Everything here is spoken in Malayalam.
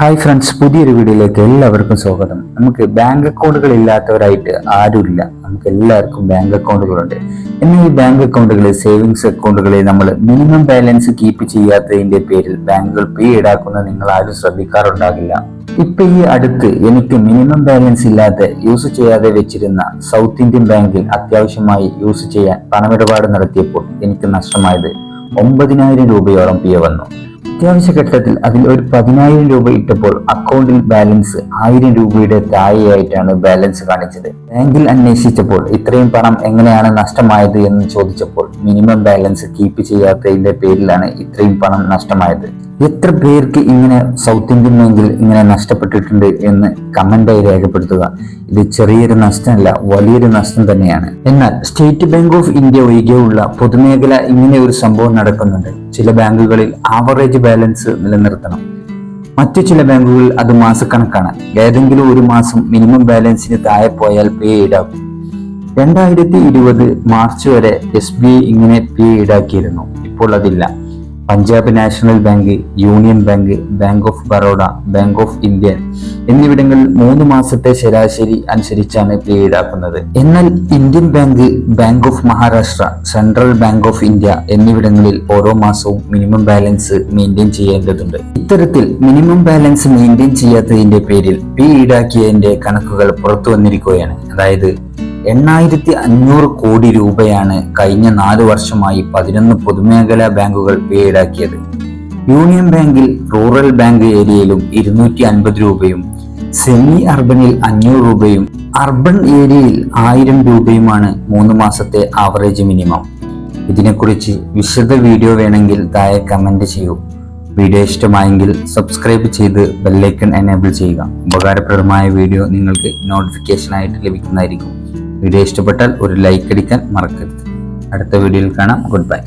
ഹായ് ഫ്രണ്ട്സ് പുതിയൊരു വീഡിയോയിലേക്ക് എല്ലാവർക്കും സ്വാഗതം. നമുക്ക് ബാങ്ക് അക്കൗണ്ടുകൾ ഇല്ലാത്തവരായിട്ട് ആരുമില്ല. നമുക്ക് എല്ലാവർക്കും ബാങ്ക് അക്കൗണ്ടുകളുണ്ട്. എന്നാൽ ഈ ബാങ്ക് അക്കൗണ്ടുകൾ സേവിങ്സ് അക്കൗണ്ടുകളെ നമ്മൾ മിനിമം ബാലൻസ് കീപ്പ് ചെയ്യാത്തതിന്റെ പേരിൽ ബാങ്കുകൾ പേ ഈടാക്കുന്നത് നിങ്ങൾ ആരും ശ്രദ്ധിക്കാറുണ്ടാകില്ല. ഇപ്പൊ ഈ അടുത്ത് എനിക്ക് മിനിമം ബാലൻസ് ഇല്ലാതെ യൂസ് ചെയ്യാതെ വെച്ചിരുന്ന സൗത്ത് ഇന്ത്യൻ ബാങ്കിൽ അത്യാവശ്യമായി യൂസ് ചെയ്യാൻ പണമിടപാട് നടത്തിയപ്പോൾ എനിക്ക് നഷ്ടമായത് ഒമ്പതിനായിരം രൂപയോളം പിയ വന്നു. അത്യാവശ്യ ഘട്ടത്തിൽ അതിൽ ഒരു പതിനായിരം രൂപ ഇട്ടപ്പോൾ അക്കൗണ്ടിൽ ബാലൻസ് ആയിരം രൂപയുടെ താഴെയായിട്ടാണ് ബാലൻസ് കാണിച്ചത്. ബാങ്കിൽ അന്വേഷിച്ചപ്പോൾ ഇത്രയും പണം എങ്ങനെയാണ് നഷ്ടമായത് എന്ന് ചോദിച്ചപ്പോൾ മിനിമം ബാലൻസ് കീപ്പ് ചെയ്യാത്തതിന്റെ പേരിലാണ് ഇത്രയും പണം നഷ്ടമായത്. എത്ര പേർക്ക് ഇങ്ങനെ സൗത്ത് ഇന്ത്യൻ ബാങ്കിൽ ഇങ്ങനെ നഷ്ടപ്പെട്ടിട്ടുണ്ട് എന്ന് കമന്റായി രേഖപ്പെടുത്തുക. ഇത് ചെറിയൊരു നഷ്ടമല്ല വലിയൊരു നഷ്ടം തന്നെയാണ്. എന്നാൽ സ്റ്റേറ്റ് ബാങ്ക് ഓഫ് ഇന്ത്യ ഒഴികെയുള്ള പൊതുമേഖല ഇങ്ങനെ ഒരു സംഭവം നടക്കുന്നുണ്ട്. ചില ബാങ്കുകളിൽ ആവറേജ് ബാലൻസ് നിലനിർത്തണം. മറ്റു ചില ബാങ്കുകളിൽ അത് മാസക്കണക്കാണ്. ഏതെങ്കിലും ഒരു മാസം മിനിമം ബാലൻസിന് താഴെ പോയാൽ പേ ഈടാക്കും രണ്ടായിരത്തി ഇരുപത് മാർച്ച് വരെ എസ് ബി ഐ ഇങ്ങനെ പേ ഈടാക്കിയിരുന്നു. ഇപ്പോൾ അതില്ല. Punjab national bank union bank bank of Baroda bank of India എന്നിവിടങ്ങളിൽ മൂന്ന് മാസത്തെ ശരാശരി അനുസരിച്ചാണ് പേ ഈടാക്കുന്നത്. എന്നാൽ Indian bank bank of Maharashtra central bank of India എന്നിവിടങ്ങളിൽ ഓരോ മാസവും മിനിമം ബാലൻസ് മെയിന്റെയിൻ ചെയ്യേണ്ടതുണ്ട്. ഇത്തരത്തിൽ മിനിമം ബാലൻസ് മെയിന്റെയിൻ ചെയ്യാത്തതിന്റെ പേരിൽ പേ ഈടാക്കിയതിന്റെ കണക്കുകൾ പുറത്തു വന്നിരിക്കുകയാണ്. അതായത് എണ്ണായിരത്തി അഞ്ഞൂറ് കോടി രൂപയാണ് കഴിഞ്ഞ നാല് വർഷമായി പതിനൊന്ന് പൊതുമേഖലാ ബാങ്കുകൾ പേ ഈടാക്കിയത് യൂണിയൻ ബാങ്കിൽ റൂറൽ ബാങ്ക് ഏരിയയിലും ഇരുന്നൂറ്റി അൻപത് രൂപയും സെമി അർബനിൽ അഞ്ഞൂറ് രൂപയും അർബൻ ഏരിയയിൽ ആയിരം രൂപയുമാണ് മൂന്ന് മാസത്തെ ആവറേജ് മിനിമം. ഇതിനെക്കുറിച്ച് വിശദ വീഡിയോ വേണമെങ്കിൽ താഴെ കമന്റ് ചെയ്യൂ. വീഡിയോ ഇഷ്ടമായെങ്കിൽ സബ്സ്ക്രൈബ് ചെയ്ത് ബെല്ലൈക്കൺ എനേബിൾ ചെയ്യുക. ഉപകാരപ്രദമായ വീഡിയോ നിങ്ങൾക്ക് നോട്ടിഫിക്കേഷനായിട്ട് ലഭിക്കുന്നതായിരിക്കും. വീഡിയോ ഇഷ്ടപ്പെട്ടാൽ ഒരു ലൈക്ക് അടിക്കാൻ മറക്കരുത്. അടുത്ത വീഡിയോയിൽ കാണാം. Good bye